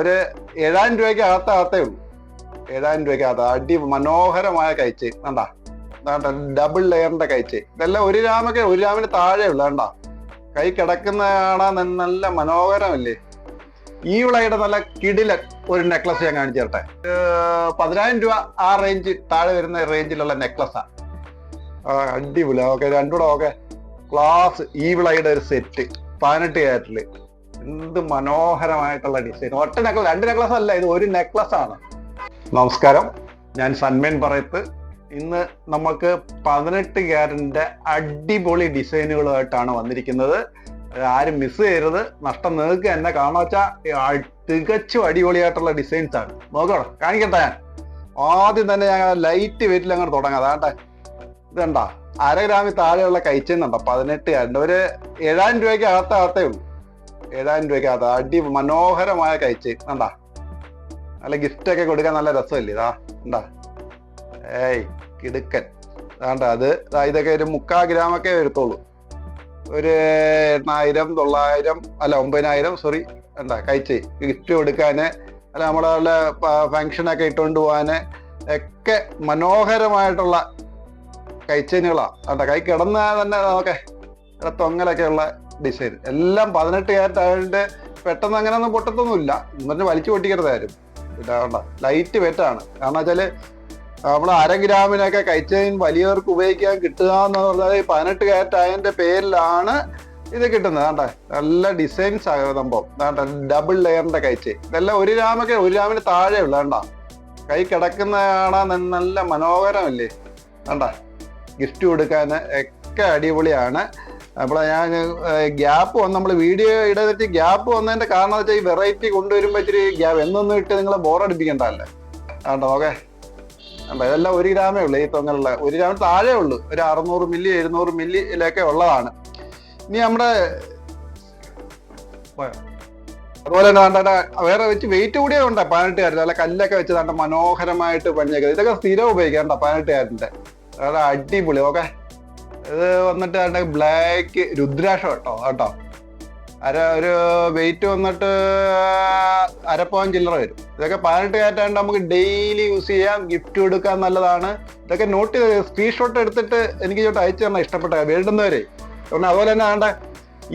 ഒരു ഏഴായിരം രൂപയ്ക്ക് അകത്തകത്തേ ഉള്ളൂ. ഏഴായിരം രൂപയ്ക്ക് അകത്ത്. അടി മനോഹരമായ കഴിച്ച് വേണ്ട ഡബിൾ ലെയറിന്റെ കഴിച്ച് ഇതെല്ലാം ഒരു രാമൊക്കെ ഒരു രാമിന് താഴെ ഉള്ളു. വേണ്ട കൈ കിടക്കുന്ന കാണാൻ നല്ല മനോഹരമല്ലേ? ഈ വിളയുടെ നല്ല കിടില ഒരു നെക്ലസ് ഞാൻ കാണിച്ചു തരട്ടെ പതിനായിരം രൂപ ആ റേഞ്ച് താഴെ വരുന്ന റേഞ്ചിലുള്ള നെക്ലസാ അടിപൊളി. ഓക്കെ രണ്ടുകൂടെ ഓക്കെ ക്ലാസ് ഈ വിളയുടെ ഒരു സെറ്റ് പതിനെട്ട് ക്യാരറ്റിൽ എന്ത് മനോഹരമായിട്ടുള്ള ഡിസൈൻ ഒറ്റ നെക്ലസ് രണ്ട് നെക്ലസ് അല്ല ഇത് ഒരു നെക്ലസ് ആണ്. നമസ്കാരം. ഞാൻ സന്മേൻ പറയത്ത്. ഇന്ന് നമുക്ക് പതിനെട്ട് ക്യാരറ്റിന്റെ അടിപൊളി ഡിസൈനുകളുമായിട്ടാണ് വന്നിരിക്കുന്നത്. ആരും മിസ് ചെയ്യരുത്. നഷ്ടം നിങ്ങൾക്ക് എന്നെ കാണാച്ചാൽ തികച്ചും അടിപൊളിയായിട്ടുള്ള ഡിസൈൻസ് ആണ്. നോക്കണം? കാണിക്കട്ടെ ഞാൻ. ആദ്യം തന്നെ ഞാൻ ലൈറ്റ് വെയിറ്റിൽ അങ്ങോട്ട് തുടങ്ങാം. അതാണ്ടെ ഇതണ്ട അര ഗ്രാമിൽ താഴെയുള്ള കഴിച്ചെന്നുണ്ടോ പതിനെട്ട് ക്യാരറ്റ്. ഒരു ഏഴായിരം രൂപയ്ക്ക് അകത്തേ ഉള്ളൂ. ഏഴായിരം രൂപയ്ക്കകത്ത് അടി മനോഹരമായ കഴിച്ച്. കണ്ടാ? നല്ല ഗിഫ്റ്റ് ഒക്കെ കൊടുക്കാൻ നല്ല രസമല്ലേ? ഇതാ എന്താ ഏയ് കിടുക്കൻ. അതാണ്ട അത് ഇതൊക്കെ ഒരു മുക്കാ ഗ്രാമൊക്കെ വരുത്തുള്ളൂ. ഒരു എണ്ണായിരം തൊള്ളായിരം അല്ല ഒമ്പതിനായിരം സോറി എന്താ കഴിച്ച്. ഗിഫ്റ്റ് കൊടുക്കാന് അല്ല നമ്മുടെ ഫങ്ഷനൊക്കെ ഇട്ടുകൊണ്ട് പോകാന് ഒക്കെ മനോഹരമായിട്ടുള്ള കഴിച്ചതിനുകളാണ് അതാ കൈ കിടന്നാൽ തന്നെ നമുക്ക് തൊങ്ങലൊക്കെ തൊങ്ങലൊക്കെയുള്ള ഡിസൈൻ. എല്ലാം പതിനെട്ട് ക്യാരറ്റ് ആയതുകൊണ്ട് പെട്ടെന്ന് അങ്ങനെയൊന്നും പൊട്ടത്തൊന്നുമില്ല. എന്നിട്ട് വലിച്ചു പൊട്ടിക്കരുതായാലും ഇതാവണ്ട ലൈറ്റ് വെറ്റാണ് കാരണം വെച്ചാൽ നമ്മൾ അര ഗ്രാമിനൊക്കെ കൈച്ചെയിൻ വലിയവർക്ക് ഉപയോഗിക്കാൻ കിട്ടുക എന്ന് പറഞ്ഞാൽ ഈ പതിനെട്ട് ക്യാരറ്റ് ആയതിന്റെ പേരിലാണ് ഇത് കിട്ടുന്നത്. കണ്ടേ നല്ല ഡിസൈൻസ് ആകും സംഭവം. ദാണ്ട ഡബിൾ ലെയറിന്റെ കഴിച്ച് ഇതെല്ലാം ഒരു ഗ്രാമൊക്കെ ഒരു ഗ്രാമിന് താഴെ ഉള്ളു. ആണ്ട കൈ കിടക്കുന്ന കാണാൻ നല്ല മനോഹരമല്ലേ? ആണ്ട ഗിഫ്റ്റ് കൊടുക്കാൻ ഒക്കെ അടിപൊളിയാണ്. അപ്പോൾ ഞാൻ ഗ്യാപ്പ് വന്ന് നമ്മൾ വീഡിയോ ഇടതിട്ട് ഗ്യാപ്പ് വന്നതിന്റെ കാരണം വെച്ചാൽ ഈ വെറൈറ്റി കൊണ്ടുവരുമ്പോൾ ഇച്ചിരി ഗ്യാപ്പ് എന്നൊന്നും ഇട്ട് നിങ്ങളെ ബോറടിപ്പിക്കണ്ടല്ലേ കേട്ടോ ഓക്കെ. കണ്ടോ? ഇതെല്ലാം ഒരു ഗ്രാമേ ഉള്ളൂ. ഈ തൊങ്ങലുള്ള ഒരു ഗ്രാമിന് താഴെ ഉള്ളൂ. ഒരു അറുന്നൂറ് മില്ലി എഴുന്നൂറ് മില്ലിയിലൊക്കെ ഉള്ളതാണ്. ഇനി നമ്മുടെ? അതുപോലെ തന്നെ വേറെ വെച്ച് വെയിറ്റ് കൂടിയേ ഉണ്ട്? പതിനെട്ട് കാരറ്റ് അല്ല കല്ലൊക്കെ വെച്ച് കണ്ട മനോഹരമായിട്ട് പണിഞ്ഞേക്കുന്നത് ഇതൊക്കെ സ്ഥിരം ഉപയോഗിക്കേണ്ട പതിനെട്ട് പതിനെട്ടുകാരന്റെ. അടിപൊളി. ഓക്കെ. ഇത് വന്നിട്ട് അതിന്റെ ബ്ലാക്ക് രുദ്രാക്ഷം കേട്ടോ കേട്ടോ. അര ഒരു വെയിറ്റ് വന്നിട്ട് അരപ്പവൻ ചില്ലറ വരും. ഇതൊക്കെ പതിനെട്ട് കയറ്റാണ്ട് നമുക്ക് ഡെയിലി യൂസ് ചെയ്യാം ഗിഫ്റ്റ് കൊടുക്കാൻ നല്ലതാണ്. ഇതൊക്കെ നോട്ട് ചെയ്ത് സ്ക്രീൻഷോട്ട് എടുത്തിട്ട് എനിക്ക് ചോട്ട് അയച്ചു തരണം ഇഷ്ടപ്പെട്ട വേണ്ടുന്നവരെ. പിന്നെ അതുപോലെ തന്നെ ആണ്ട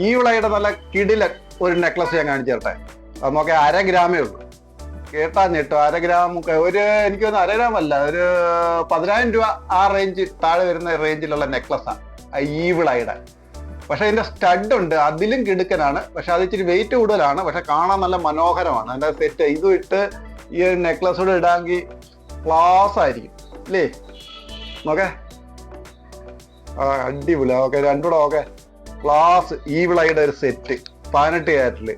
ഈ വിളയുടെ നല്ല കിടിലൻ ഒരു നെക്ലസ് ഞാൻ കാണിച്ചു തരട്ടെ. നമുക്ക് അര ഗ്രാമേ ഉള്ളൂ. കേട്ടാ ഞെട്ടോ അര ഗ്രാം ഒരു എനിക്ക് തോന്നുന്നു അര ഗ്രാം അല്ല ഒരു പതിനായിരം രൂപ ആ റേഞ്ച് താഴെ വരുന്ന റേഞ്ചിലുള്ള നെക്ലസാണ് ഈ വിളയുടെ പക്ഷെ അതിന്റെ സ്റ്റഡ് ഉണ്ട്. അതിലും കിടുക്കനാണ്. പക്ഷെ അത് ഇച്ചിരി വെയിറ്റ് കൂടുതലാണ്. പക്ഷെ കാണാൻ നല്ല മനോഹരമാണ്. അതിന്റെ സെറ്റ് ഇതും ഇട്ട് ഈ ഒരു കൂടെ ഇടാമെങ്കിൽ ക്ലാസ് ആയിരിക്കും. അല്ലേ നോക്കേ. ആ അടിപൊളി. ഓക്കെ രണ്ടുകൂടെ ഓക്കെ. ക്ലാസ് ഈ വിളയുടെ ഒരു സെറ്റ് പതിനെട്ട് ക്യാരറ്റിൽ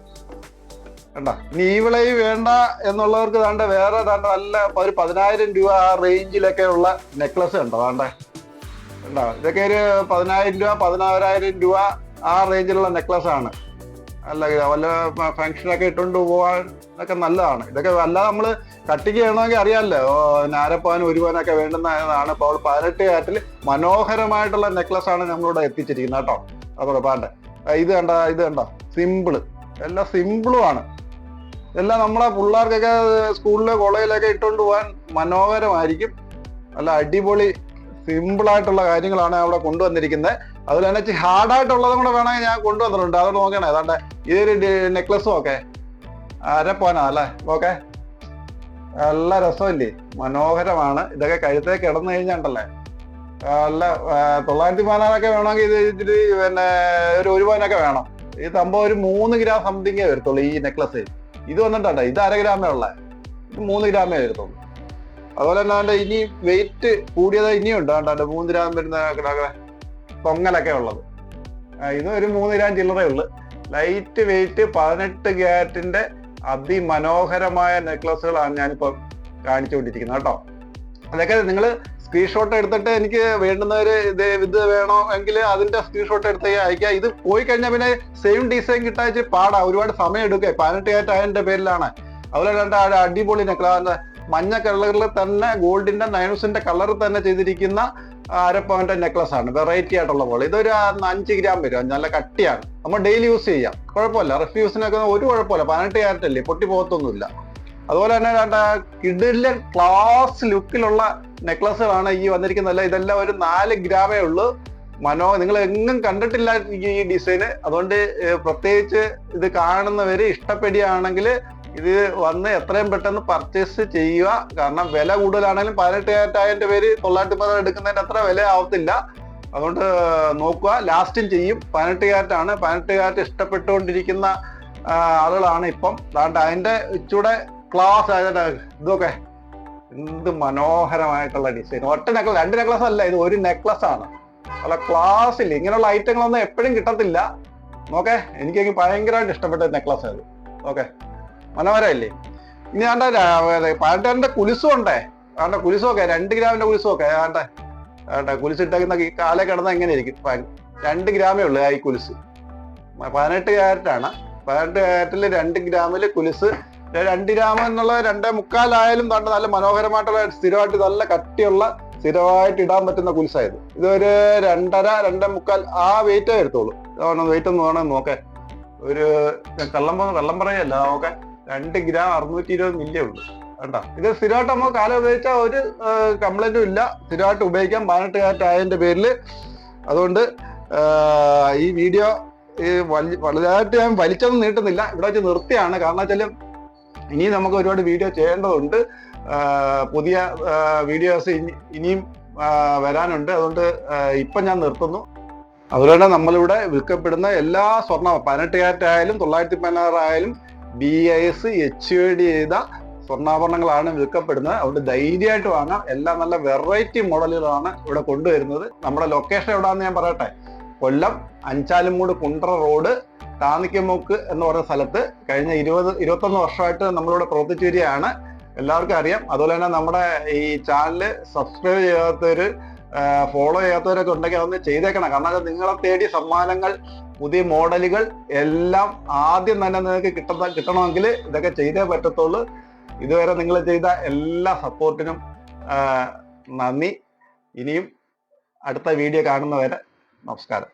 കണ്ട? ഇനി ഈ വേണ്ട എന്നുള്ളവർക്ക് താണ്ട വേറെ താണ്ട നല്ല ഒരു പതിനായിരം രൂപ ആ റേഞ്ചിലൊക്കെ ഉള്ള നെക്ലസ് ഉണ്ടോ താണ്ട കണ്ടോ? ഇതൊക്കെ ഒരു പതിനായിരം രൂപ പതിനാറായിരം രൂപ ആ റേഞ്ചിലുള്ള നെക്ലസ് ആണ്. അല്ല വല്ല ഫംഗ്ഷനൊക്കെ ഇട്ടുകൊണ്ട് പോകാൻ ഒക്കെ നല്ലതാണ്. ഇതൊക്കെ അല്ലാതെ നമ്മൾ കട്ടിക്ക് ചെയ്യണമെങ്കിൽ അറിയാമല്ലോ നാരപ്പാനും ഒരുപാനൊക്കെ വേണ്ടുന്നതാണ് ഇപ്പോൾ പതിനെട്ട് കാറ്റിൽ മനോഹരമായിട്ടുള്ള നെക്ലസ് ആണ് നമ്മളിവിടെ എത്തിച്ചിരിക്കുന്നത് കേട്ടോ. അതോടെ പാണ്ടെ ഇത് കണ്ട? ഇത് കണ്ടോ? സിമ്പിൾ എല്ലാം സിമ്പിളും ആണ്. എല്ലാം നമ്മളെ പിള്ളേർക്കൊക്കെ സ്കൂളിലെ കോളേജിലൊക്കെ ഇട്ടുകൊണ്ട് പോകാൻ മനോഹരമായിരിക്കും. നല്ല അടിപൊളി സിമ്പിൾ ആയിട്ടുള്ള കാര്യങ്ങളാണ് അവിടെ കൊണ്ടുവന്നിരിക്കുന്നത്. അതുപോലെ തന്നെ ഹാർഡ് ഹാർഡായിട്ടുള്ളതും കൂടെ വേണമെങ്കിൽ ഞാൻ കൊണ്ടുവന്നിട്ടുണ്ട്. അതുകൊണ്ട് നോക്കണേ. അതാണ്ട് ഇതൊരു നെക്ലസും ഒക്കെ. അരപ്പോനാ അല്ലേ? ഓക്കെ. നല്ല രസമില്ലേ? മനോഹരമാണ്. ഇതൊക്കെ കഴുത്തേ കിടന്നു കഴിഞ്ഞാണ്ടല്ലേ? അല്ല തൊള്ളായിരത്തി പതിനാറൊക്കെ വേണമെങ്കിൽ ഇത് ഇച്ചിരി പിന്നെ ഒരു ഒരു പവനൊക്കെ വേണം. ഈ സംഭവം ഒരു മൂന്ന് ഗ്രാം സംതിങ്ങേ വരത്തുള്ളൂ ഈ നെക്ലസ് ഇത് വന്നിട്ടുണ്ട്? ഇത് അര ഗ്രാമേ ഉള്ള. ഇത് മൂന്ന് ഗ്രാമേ വരത്തുള്ളൂ അതുപോലെ തന്നെ ഇനി വെയിറ്റ് കൂടിയത് ഇനിയുണ്ട് ഉണ്ട്. കണ്ടോ മൂന്ന് ഗ്രാം വരുന്ന പൊങ്ങലൊക്കെ ഉള്ളത്. ഇത് ഒരു മൂന്ന് ഗ്രാം ചില്ലറേ ഉള്ളു. ലൈറ്റ് വെയിറ്റ് പതിനെട്ട് ഗ്യാറ്റിന്റെ അതിമനോഹരമായ നെക്ലസുകളാണ് ഞാനിപ്പോൾ കാണിച്ചുകൊണ്ടിരിക്കുന്നത്. കേട്ടോ. അതൊക്കെ നിങ്ങൾ സ്ക്രീൻഷോട്ട് എടുത്തിട്ട് എനിക്ക് വേണ്ടുന്നവര് ഇത് ഇത് വേണോ എങ്കിൽ അതിന്റെ സ്ക്രീൻഷോട്ട് എടുത്ത് അയക്കുക ഇത് പോയി കഴിഞ്ഞാൽ പിന്നെ സെയിം ഡിസൈൻ കിട്ടാച്ച് പാടാ. ഒരുപാട് സമയം എടുക്കുക പതിനെട്ട് കാറ്റ് ആയതിന്റെ പേരിലാണ്. അതുപോലെ രണ്ട് അടിപൊളി നെക്ല മഞ്ഞ കളറിൽ തന്നെ ഗോൾഡിന്റെ നയൻസിന്റെ കളർ തന്നെ ചെയ്തിരിക്കുന്ന അര പവന്റെ നെക്ലസ് ആണ്. വെറൈറ്റി ആയിട്ടുള്ള പോലെ. ഇതൊരു അഞ്ച് ഗ്രാം വരും. നല്ല കട്ടിയാണ്. നമ്മൾ ഡെയിലി യൂസ് ചെയ്യാം. കുഴപ്പമില്ല. റിഫ്യൂസിനൊക്കെ ഒരു കുഴപ്പമില്ല. പതിനെട്ട് ക്യാരറ്റ് അല്ലേ പൊട്ടി പോകത്തൊന്നുമില്ല. അതുപോലെ തന്നെ വേണ്ട കിഡിലെ ക്ലാസ് ലുക്കിലുള്ള നെക്ലസുകളാണ് ഈ വന്നിരിക്കുന്നതല്ല ഇതെല്ലാം ഒരു നാല് ഗ്രാമേ ഉള്ളൂ. മനോ നിങ്ങൾ എങ്ങും കണ്ടിട്ടില്ല ഈ ഡിസൈന്. അതുകൊണ്ട് പ്രത്യേകിച്ച് ഇത് കാണുന്നവര് ഇഷ്ടപ്പെടുകയാണെങ്കിൽ ഇത് വന്ന് എത്രയും പെട്ടെന്ന് പർച്ചേസ് ചെയ്യുക. കാരണം വില കൂടുതലാണെങ്കിലും പതിനെട്ട് ആയിരം പേര് തൊള്ളായിരത്തി പതിനാറ് എടുക്കുന്നതിന്റെ അത്ര വില ആവത്തില്ല. അതുകൊണ്ട് നോക്കുക. ലാസ്റ്റും ചെയ്യും. പതിനെട്ട് കാരറ്റാണ് പതിനെട്ട് കാരറ്റ് ഇഷ്ടപ്പെട്ടുകൊണ്ടിരിക്കുന്ന ആളുകളാണ് ഇപ്പം. അതുകൊണ്ട് അതിന്റെ ഇച്ചൂടെ ക്ലാസ് ആയിട്ട് ഇതൊക്കെ എന്ത് മനോഹരമായിട്ടുള്ള ഡിസൈൻ ഒറ്റ നെക്ലസ് രണ്ട് നെക്ലസ് അല്ല ഇത് ഒരു നെക്ലസ് ആണ്. അല്ല ക്ലാസ്സിൽ ഇങ്ങനെയുള്ള ഐറ്റങ്ങളൊന്നും എപ്പോഴും കിട്ടത്തില്ല. നോക്കെ എനിക്ക് ഭയങ്കരമായിട്ട് ഇഷ്ടപ്പെട്ട നെക്ലസ് അത്. ഓക്കെ മനോഹരമല്ലേ? ഇനി ആണ്ടെ പാട്ടാന്റെ കുലിസും ഉണ്ടേ? ആണ്ടെ കുലിസൊക്കെ രണ്ട് ഗ്രാമിന്റെ കുലിസൊക്കെ ആണ്ടെ ആണ്ട കുലിസിട്ടേക്കുന്ന ഈ കാലേ കിടന്ന എങ്ങനെ ഇരിക്കും. രണ്ട് ഗ്രാമേ ഉള്ളൂ ഈ കുലിസ്. പതിനെട്ട് ക്യാരറ്റാണ്. പതിനെട്ട് ക്യാരറ്റിൽ രണ്ട് ഗ്രാമിൽ കുലിസ് രണ്ട് ഗ്രാം എന്നുള്ള രണ്ടേ മുക്കാലായാലും തണ്ട നല്ല മനോഹരമായിട്ടുള്ള സ്ഥിരമായിട്ട് നല്ല കട്ടിയുള്ള സ്ഥിരമായിട്ട് ഇടാൻ പറ്റുന്ന കുൽസായത്. ഇതൊരു രണ്ടര രണ്ടേ മുക്കാൽ ആ വെയിറ്റേ എടുത്തോളൂ. വെയിറ്റ് ഒന്ന് വേണം നോക്കേ. ഒരു കള്ളം കള്ളം പറയല്ല ഓക്കെ രണ്ട് ഗ്രാം അറുന്നൂറ്റി ഇരുപത് മില്യേ ഉള്ളൂ. കേട്ടോ ഇത് സ്ഥിരമായിട്ട് നമ്മൾ കാലം ഉപയോഗിച്ചാൽ ഒരു കംപ്ലൈന്റും ഇല്ല. സ്ഥിരമായിട്ട് ഉപയോഗിക്കാം. ആയതിന്റെ പേരിൽ. അതുകൊണ്ട് ഈ വീഡിയോ ഈ വലി വലുതായിട്ട് ഞാൻ വലിച്ചൊന്നും നീട്ടുന്നില്ല. ഇവിടെ വെച്ച് നിർത്തിയാണ്. കാരണം വെച്ചാൽ ഇനി നമുക്ക് ഒരുപാട് വീഡിയോ ചെയ്യേണ്ടതുണ്ട്. പുതിയ വീഡിയോസ് ഇനിയും വരാനുണ്ട്. അതുകൊണ്ട് ഇപ്പം ഞാൻ നിർത്തുന്നു. അതുപോലെ നമ്മളിവിടെ വിൽക്കപ്പെടുന്ന എല്ലാ സ്വർണ പതിനെട്ട് ക്യാരറ്റ് ആയാലും തൊള്ളായിരത്തി പതിനാറായാലും ബി എസ് എച്ച് ഡി ചെയ്ത സ്വർണാഭരണങ്ങളാണ് വിൽക്കപ്പെടുന്നത്. അതുകൊണ്ട് ധൈര്യമായിട്ട് വാങ്ങാം. എല്ലാ നല്ല വെറൈറ്റി മോഡലുകളാണ് ഇവിടെ കൊണ്ടുവരുന്നത്. നമ്മുടെ ലൊക്കേഷൻ എവിടെയാണെന്ന് ഞാൻ പറയട്ടെ? കൊല്ലം അഞ്ചാലുംമൂട് കുണ്ട്ര റോഡ് താന്നിക്കമുക്ക് എന്ന് പറയുന്ന സ്ഥലത്ത് കഴിഞ്ഞ ഇരുപത് ഇരുപത്തൊന്ന് വർഷമായിട്ട് നമ്മളിവിടെ പ്രവർത്തിച്ചു വരികയാണ് എല്ലാവർക്കും അറിയാം. അതുപോലെ തന്നെ നമ്മുടെ ഈ ചാനൽ സബ്സ്ക്രൈബ് ചെയ്യാത്തവര് ഫോളോ ചെയ്യാത്തവരൊക്കെ ഉണ്ടെങ്കിൽ അതൊന്ന് ചെയ്തേക്കണം. കാരണം നിങ്ങളെ തേടി സമ്മാനങ്ങൾ പുതിയ മോഡലുകൾ എല്ലാം ആദ്യം തന്നെ നിങ്ങൾക്ക് കിട്ടുന്ന കിട്ടണമെങ്കിൽ ഇതൊക്കെ ചെയ്തേ പറ്റത്തുള്ളൂ. ഇതുവരെ നിങ്ങൾ ചെയ്ത എല്ലാ സപ്പോർട്ടിനും നന്ദി. ഇനിയും അടുത്ത വീഡിയോ കാണുന്നവരെ നമസ്കാരം.